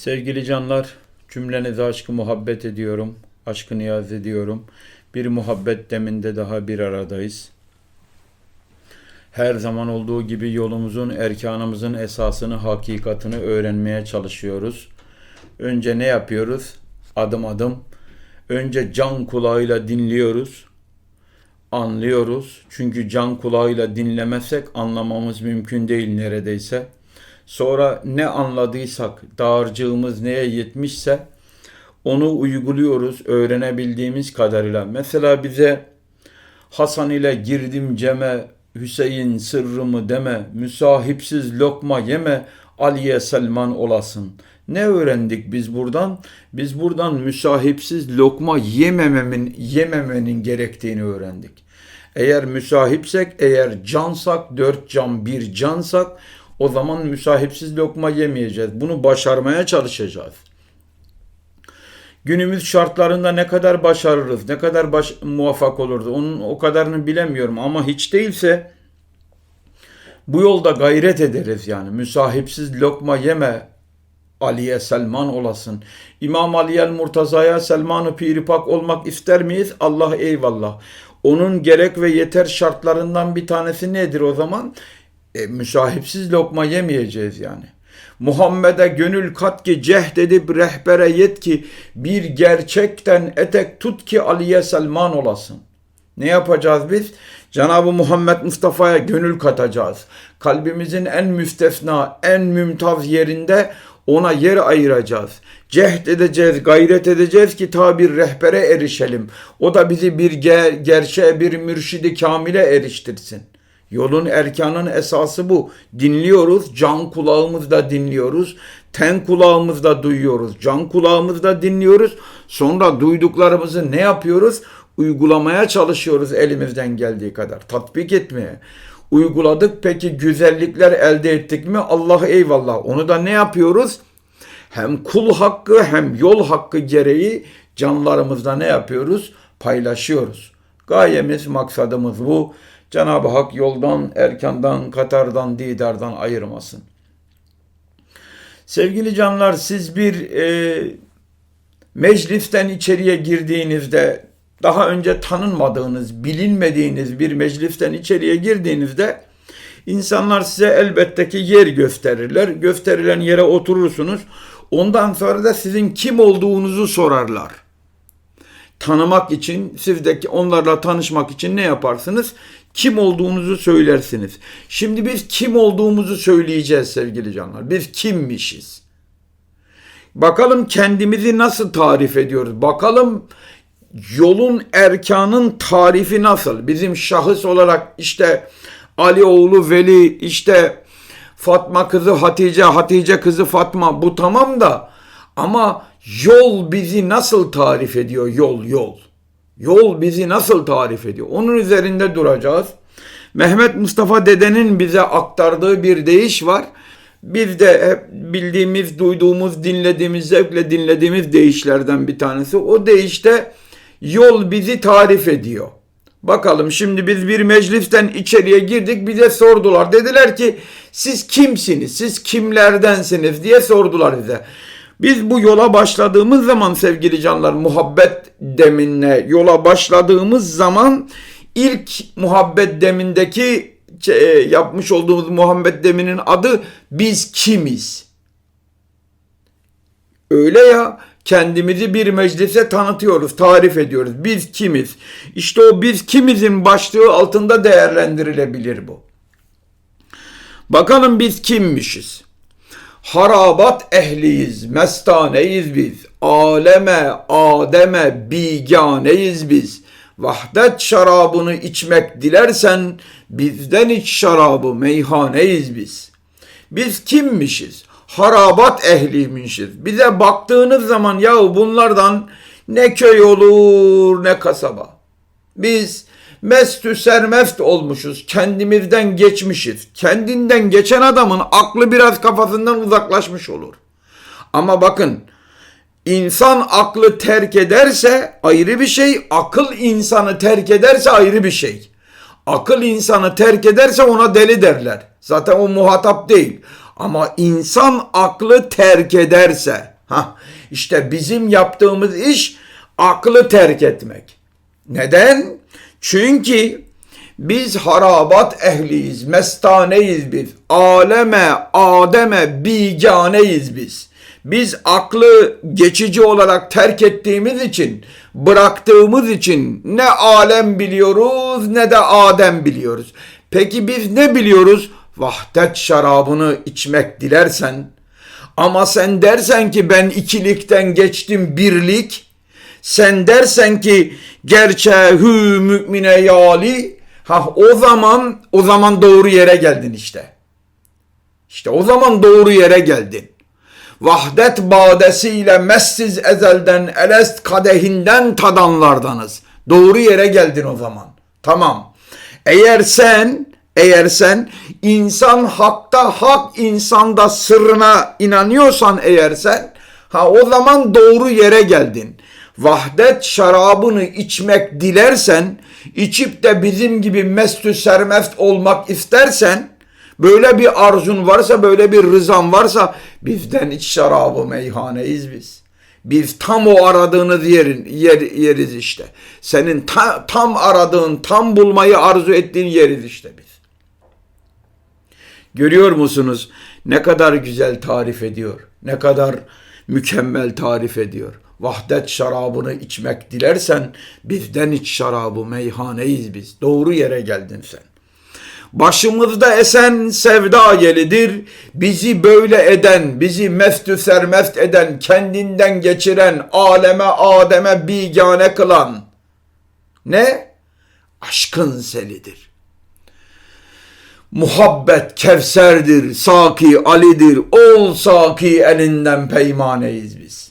Sevgili canlar, cümlenize aşkı muhabbet ediyorum. Aşkı niyaz ediyorum. Bir muhabbet deminde daha bir aradayız. Her zaman olduğu gibi yolumuzun, erkanımızın esasını, hakikatini öğrenmeye çalışıyoruz. Önce ne yapıyoruz? Adım adım. Önce can kulağıyla dinliyoruz. Anlıyoruz. Çünkü can kulağıyla dinlemezsek anlamamız mümkün değil neredeyse. Sonra ne anladıysak, dağarcığımız neye yetmişse onu uyguluyoruz öğrenebildiğimiz kadarıyla. Mesela bize Hasan ile girdim ceme, Hüseyin sırrımı deme, müsahipsiz lokma yeme, Aliye Selman olasın. Ne öğrendik biz buradan? Biz buradan müsahipsiz lokma yemememin, yememenin gerektiğini öğrendik. Eğer müsahipsek, eğer cansak, dört can bir cansak o zaman müsahipsiz lokma yemeyeceğiz. Bunu başarmaya çalışacağız. Günümüz şartlarında ne kadar başarırız, ne kadar baş, muvaffak oluruz onun o kadarını bilemiyorum ama hiç değilse bu yolda gayret ederiz yani. Müsahipsiz lokma yeme Ali'ye Selman olasın. İmam Ali el Murtaza'ya Selman-ı Piripak olmak ister miyiz? Allah eyvallah. Onun gerek ve yeter şartlarından bir tanesi nedir o zaman? E, müsahipsiz lokma yemeyeceğiz yani. Muhammed'e gönül kat ki cehd edip rehbere yet ki bir gerçekten etek tut ki Ali'ye Selman olasın. Ne yapacağız biz? Cenab-ı Muhammed Mustafa'ya gönül katacağız. Kalbimizin en müstesna, en mümtaz yerinde ona yer ayıracağız. Cehd edeceğiz, gayret edeceğiz ki ta bir rehbere erişelim. O da bizi bir ger gerçeğe, bir mürşidi kamile eriştirsin. Yolun erkanın esası bu. Dinliyoruz, can kulağımızda dinliyoruz, ten kulağımızda duyuyoruz, can kulağımızda dinliyoruz. Sonra duyduklarımızı ne yapıyoruz? Uygulamaya çalışıyoruz elimizden geldiği kadar. Tatbik etmeye. Uyguladık peki güzellikler elde ettik mi? Allah eyvallah. Onu da ne yapıyoruz? Hem kul hakkı hem yol hakkı gereği canlarımızda ne yapıyoruz? Paylaşıyoruz. Gayemiz, maksadımız bu. Cenab-ı Hak yoldan, erkandan, katardan, didardan ayırmasın. Sevgili canlar siz bir e, meclisten içeriye girdiğinizde daha önce tanınmadığınız, bilinmediğiniz bir meclisten içeriye girdiğinizde insanlar size elbette ki yer gösterirler. Gösterilen yere oturursunuz. Ondan sonra da sizin kim olduğunuzu sorarlar. Tanımak için, sizdeki onlarla tanışmak için ne yaparsınız? Kim olduğunuzu söylersiniz. Şimdi biz kim olduğumuzu söyleyeceğiz sevgili canlar. Biz kimmişiz? Bakalım kendimizi nasıl tarif ediyoruz? Bakalım yolun erkanın tarifi nasıl? Bizim şahıs olarak işte Ali oğlu Veli, işte Fatma kızı Hatice, Hatice kızı Fatma bu tamam da ama yol bizi nasıl tarif ediyor? Yol, yol. Yol bizi nasıl tarif ediyor? Onun üzerinde duracağız. Mehmet Mustafa dedenin bize aktardığı bir deyiş var. Biz de hep bildiğimiz, duyduğumuz, dinlediğimiz, zevkle dinlediğimiz deyişlerden bir tanesi. O deyişte yol bizi tarif ediyor. Bakalım şimdi biz bir meclisten içeriye girdik bize sordular. Dediler ki siz kimsiniz, siz kimlerdensiniz diye sordular bize. Biz bu yola başladığımız zaman sevgili canlar muhabbet deminle yola başladığımız zaman ilk muhabbet demindeki yapmış olduğumuz muhabbet deminin adı biz kimiz? Öyle ya kendimizi bir meclise tanıtıyoruz, tarif ediyoruz. Biz kimiz? İşte o biz kimizin başlığı altında değerlendirilebilir bu. Bakalım biz kimmişiz? Harabat ehliyiz, mestaneyiz biz. Aleme, Adem'e biganeyiz biz. Vahdet şarabını içmek dilersen bizden iç şarabı meyhaneyiz biz. Biz kimmişiz? Harabat ehliymişiz. Bize baktığınız zaman ya bunlardan ne köy olur ne kasaba. Biz mestü sermest olmuşuz. Kendimizden geçmişiz. Kendinden geçen adamın aklı biraz kafasından uzaklaşmış olur. Ama bakın insan aklı terk ederse ayrı bir şey. Akıl insanı terk ederse ayrı bir şey. Akıl insanı terk ederse ona deli derler. Zaten o muhatap değil. Ama insan aklı terk ederse Ha, işte bizim yaptığımız iş aklı terk etmek. Neden? Çünkü biz harabat ehliyiz, mestaneyiz biz. Aleme, Adem'e biganeyiz biz. Biz aklı geçici olarak terk ettiğimiz için, bıraktığımız için ne alem biliyoruz ne de Adem biliyoruz. Peki biz ne biliyoruz? Vahdet şarabını içmek dilersen, ama sen dersen ki ben ikilikten geçtim birlik, sen dersen ki gerçeğü mümine yali, ha o zaman o zaman doğru yere geldin işte. İşte o zaman doğru yere geldin. Vahdet badesiyle messiz ezelden elest kadehinden tadanlardanız. Doğru yere geldin o zaman. Tamam. Eğer sen eğer sen insan hakta hak insanda sırrına inanıyorsan eğer sen ha o zaman doğru yere geldin. Vahdet şarabını içmek dilersen içip de bizim gibi mestü sermest olmak istersen böyle bir arzun varsa böyle bir rızan varsa bizden iç şarabı meyhaneyiz biz. Biz tam o aradığınız yerin yer, yeriz işte. Senin ta, tam aradığın, tam bulmayı arzu ettiğin yeriz işte biz. Görüyor musunuz? Ne kadar güzel tarif ediyor. Ne kadar mükemmel tarif ediyor. Vahdet şarabını içmek dilersen bizden iç şarabı meyhaneyiz biz. Doğru yere geldin sen. Başımızda esen sevda yelidir. Bizi böyle eden, bizi mestü sermest eden, kendinden geçiren, aleme Adem'e bigane kılan. Ne? Aşkın selidir. Muhabbet Kevser'dir, Saki Ali'dir. Ol Saki elinden peymaneyiz biz.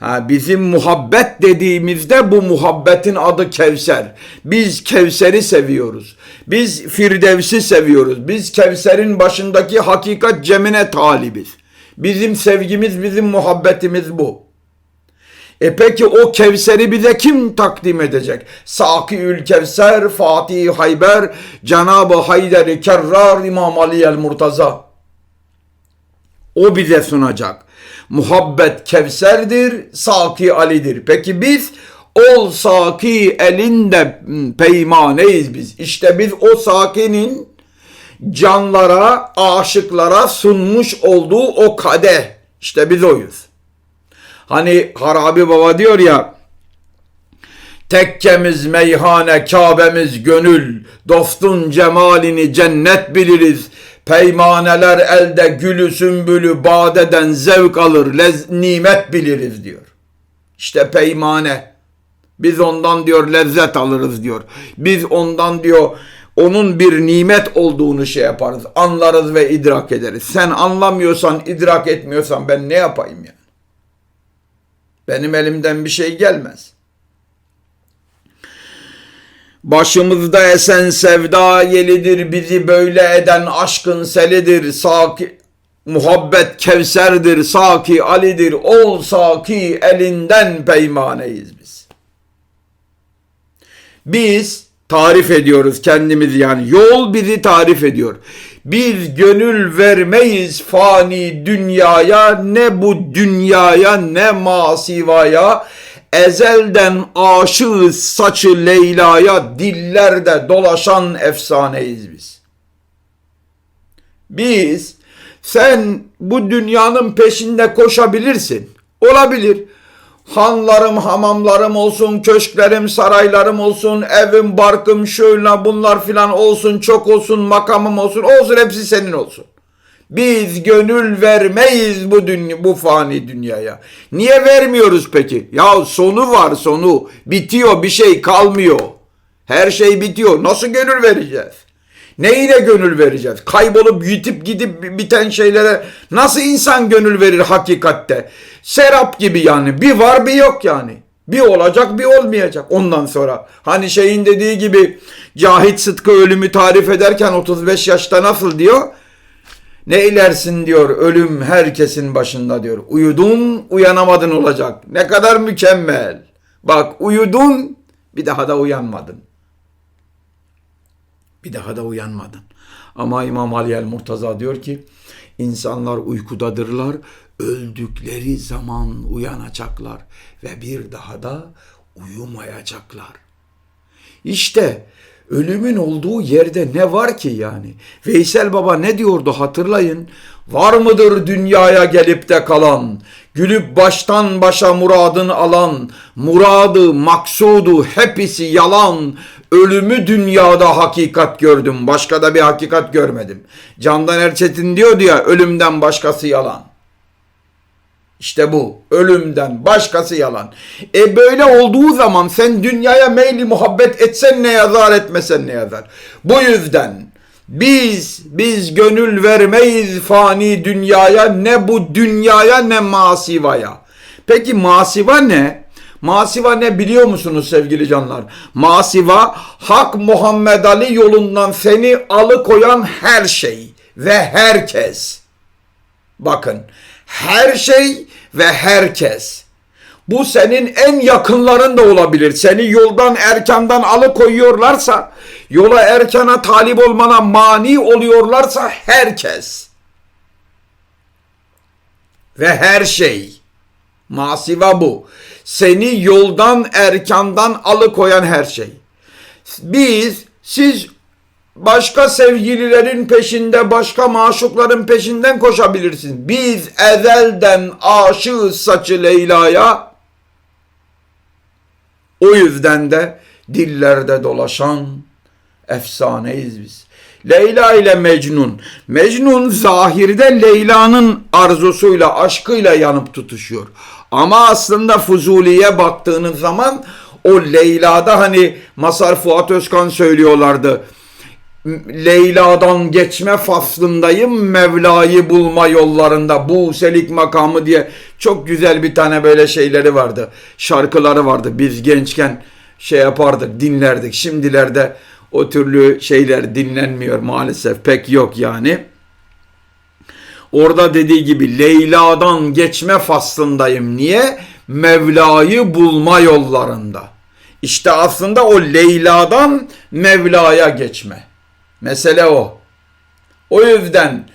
Ha, bizim muhabbet dediğimizde bu muhabbetin adı Kevser. Biz Kevser'i seviyoruz. Biz Firdevs'i seviyoruz. Biz Kevser'in başındaki hakikat cemine talibiz. Bizim sevgimiz, bizim muhabbetimiz bu. E peki o Kevser'i bize kim takdim edecek? Sakiül Kevser, Fatih Hayber, Cenab-ı Hayder-i Kerrar, İmam Ali el-Murtaza. O bize sunacak. Muhabbet Kevser'dir, Saki Ali'dir. Peki biz ol Saki elinde peymaneyiz biz. İşte biz o Saki'nin canlara, aşıklara sunmuş olduğu o kadeh. İşte biz oyuz. Hani Harabi Baba diyor ya Tekkemiz meyhane, Kabe'miz gönül, dostun cemalini cennet biliriz. Peymaneler elde gülü sümbülü badeden zevk alır, lez, nimet biliriz diyor. İşte peymane. Biz ondan diyor lezzet alırız diyor. Biz ondan diyor onun bir nimet olduğunu şey yaparız. Anlarız ve idrak ederiz. Sen anlamıyorsan, idrak etmiyorsan ben ne yapayım yani? Benim elimden bir şey gelmez. Başımızda esen sevda yelidir, bizi böyle eden aşkın selidir, saki, muhabbet kevserdir, saki alidir, ol saki elinden peymaneyiz biz. Biz tarif ediyoruz kendimizi yani yol bizi tarif ediyor. Biz gönül vermeyiz fani dünyaya ne bu dünyaya ne masivaya ezelden aşığız saçı Leyla'ya dillerde dolaşan efsaneyiz biz. Biz sen bu dünyanın peşinde koşabilirsin. Olabilir. Hanlarım, hamamlarım olsun, köşklerim, saraylarım olsun, evim, barkım, şöyle bunlar filan olsun, çok olsun, makamım olsun, olsun hepsi senin olsun. Biz gönül vermeyiz bu dünya, bu fani dünyaya. Niye vermiyoruz peki? Ya sonu var sonu. Bitiyor bir şey kalmıyor. Her şey bitiyor. Nasıl gönül vereceğiz? Neyle gönül vereceğiz? Kaybolup yitip gidip biten şeylere nasıl insan gönül verir hakikatte? Serap gibi yani. Bir var bir yok yani. Bir olacak bir olmayacak ondan sonra. Hani şeyin dediği gibi Cahit Sıtkı ölümü tarif ederken 35 yaşta nasıl diyor? Ne ilersin diyor ölüm herkesin başında diyor. Uyudun uyanamadın olacak. Ne kadar mükemmel. Bak uyudun bir daha da uyanmadın. Bir daha da uyanmadın. Ama İmam Ali el Murtaza diyor ki insanlar uykudadırlar. öldükleri zaman uyanacaklar ve bir daha da uyumayacaklar. İşte ölümün olduğu yerde ne var ki yani? Veysel Baba ne diyordu hatırlayın. Var mıdır dünyaya gelip de kalan, gülüp baştan başa muradını alan, muradı, maksudu hepsi yalan, ölümü dünyada hakikat gördüm, başka da bir hakikat görmedim. Candan Erçetin diyordu ya, ölümden başkası yalan. İşte bu. Ölümden başkası yalan. E böyle olduğu zaman sen dünyaya meyli muhabbet etsen ne yazar etmesen ne yazar. Bu yüzden biz biz gönül vermeyiz fani dünyaya ne bu dünyaya ne masivaya. Peki masiva ne? Masiva ne biliyor musunuz sevgili canlar? Masiva hak Muhammed Ali yolundan seni alıkoyan her şey ve herkes. Bakın her şey ve herkes. Bu senin en yakınların da olabilir. Seni yoldan erkandan alıkoyuyorlarsa, yola erkana talip olmana mani oluyorlarsa herkes. Ve her şey. Masiva bu. Seni yoldan erkandan alıkoyan her şey. Biz, siz başka sevgililerin peşinde, başka maşukların peşinden koşabilirsiniz. Biz ezelden aşığız saçı Leyla'ya. O yüzden de dillerde dolaşan efsaneyiz biz. Leyla ile Mecnun. Mecnun zahirde Leyla'nın arzusuyla, aşkıyla yanıp tutuşuyor. Ama aslında Fuzuli'ye baktığınız zaman o Leyla'da hani Masar Fuat Özkan söylüyorlardı. Leyla'dan geçme faslındayım Mevla'yı bulma yollarında bu selik makamı diye çok güzel bir tane böyle şeyleri vardı. Şarkıları vardı. Biz gençken şey yapardık, dinlerdik. Şimdilerde o türlü şeyler dinlenmiyor maalesef. Pek yok yani. Orada dediği gibi Leyla'dan geçme faslındayım. Niye? Mevla'yı bulma yollarında. İşte aslında o Leyla'dan Mevla'ya geçme. Mesele o. O yüzden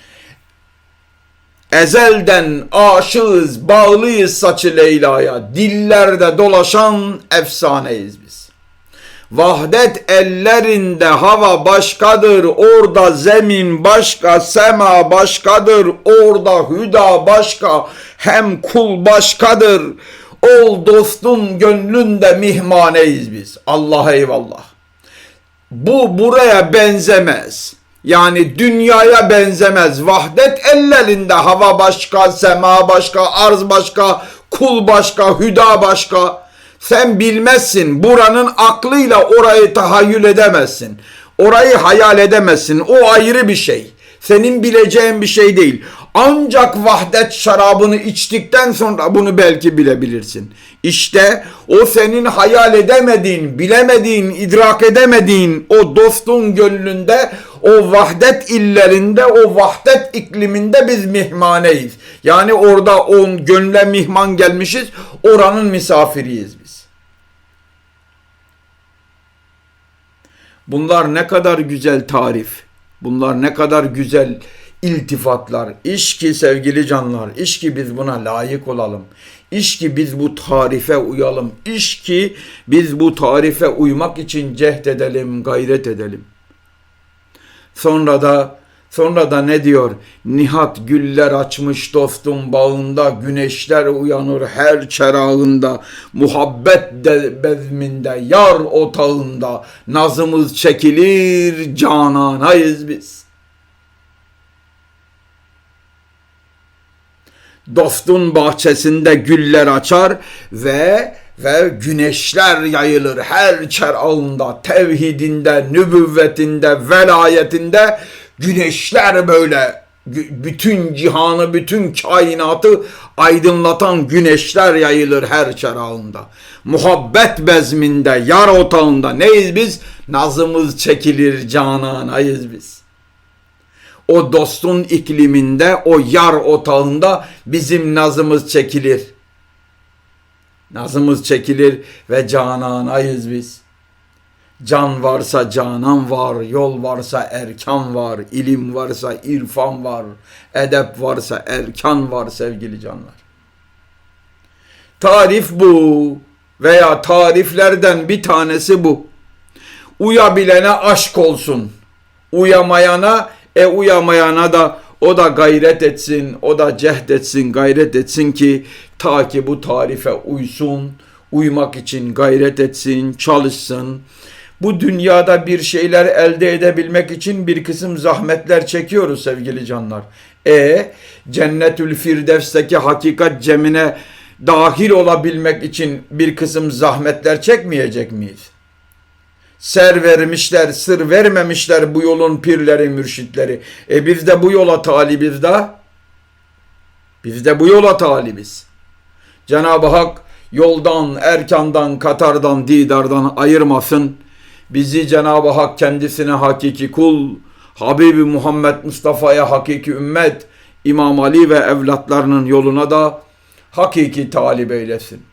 ezelden aşığız, bağlıyız saçı Leyla'ya. Dillerde dolaşan efsaneyiz biz. Vahdet ellerinde hava başkadır, orada zemin başka, sema başkadır, orada hüda başka, hem kul başkadır. Ol dostun gönlünde mihmaneyiz biz. Allah eyvallah. Bu buraya benzemez. Yani dünyaya benzemez. Vahdet ellerinde hava başka, sema başka, arz başka, kul başka, hüda başka. Sen bilmezsin. Buranın aklıyla orayı tahayyül edemezsin. Orayı hayal edemezsin. O ayrı bir şey. Senin bileceğin bir şey değil. Ancak vahdet şarabını içtikten sonra bunu belki bilebilirsin. İşte o senin hayal edemediğin, bilemediğin, idrak edemediğin o dostun gönlünde, o vahdet illerinde, o vahdet ikliminde biz mihmaneyiz. Yani orada on gönle mihman gelmişiz, oranın misafiriyiz biz. Bunlar ne kadar güzel tarif. Bunlar ne kadar güzel iltifatlar. İş ki sevgili canlar, iş ki biz buna layık olalım. İş ki biz bu tarife uyalım. İş ki biz bu tarife uymak için cehd edelim, gayret edelim. Sonra da Sonra da ne diyor? Nihat güller açmış dostum bağında, güneşler uyanır her çerağında, muhabbet de bezminde, yar otağında, nazımız çekilir, cananayız biz. Dostun bahçesinde güller açar ve ve güneşler yayılır her çerağında, tevhidinde, nübüvvetinde, velayetinde güneşler böyle bütün cihanı, bütün kainatı aydınlatan güneşler yayılır her çerağında. Muhabbet bezminde, yar otağında neyiz biz? Nazımız çekilir cananayız biz. O dostun ikliminde, o yar otağında bizim nazımız çekilir. Nazımız çekilir ve cananayız biz. Can varsa canan var, yol varsa erkan var, ilim varsa irfan var, edep varsa erkan var sevgili canlar. Tarif bu veya tariflerden bir tanesi bu. Uyabilene aşk olsun. Uyamayana e uyamayana da o da gayret etsin, o da cehd etsin, gayret etsin ki ta ki bu tarife uysun, uymak için gayret etsin, çalışsın. Bu dünyada bir şeyler elde edebilmek için bir kısım zahmetler çekiyoruz sevgili canlar. E Cennetül Firdevs'teki hakikat cemine dahil olabilmek için bir kısım zahmetler çekmeyecek miyiz? Ser vermişler, sır vermemişler bu yolun pirleri, mürşitleri. E biz de bu yola talibiz da. Biz de bu yola talibiz. Cenab-ı Hak yoldan, erkandan, katardan, didardan ayırmasın. Bizi Cenab-ı Hak kendisine hakiki kul, Habibi Muhammed Mustafa'ya hakiki ümmet, İmam Ali ve evlatlarının yoluna da hakiki talip eylesin.